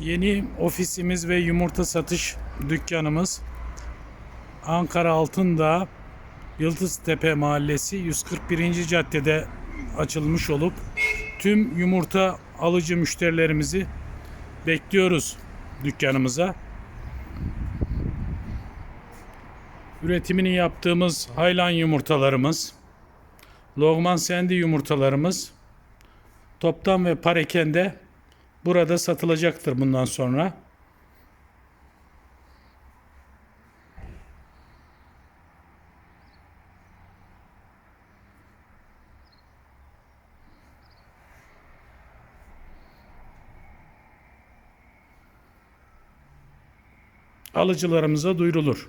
Yeni ofisimiz ve yumurta satış dükkanımız Ankara Altındağ Yıldıztepe Mahallesi 141. caddede açılmış olup tüm yumurta alıcı müşterilerimizi bekliyoruz dükkanımıza. Üretimini yaptığımız haylan yumurtalarımız, Logman Sendi yumurtalarımız toptan ve parekende burada satılacaktır bundan sonra. Alıcılarımıza duyurulur.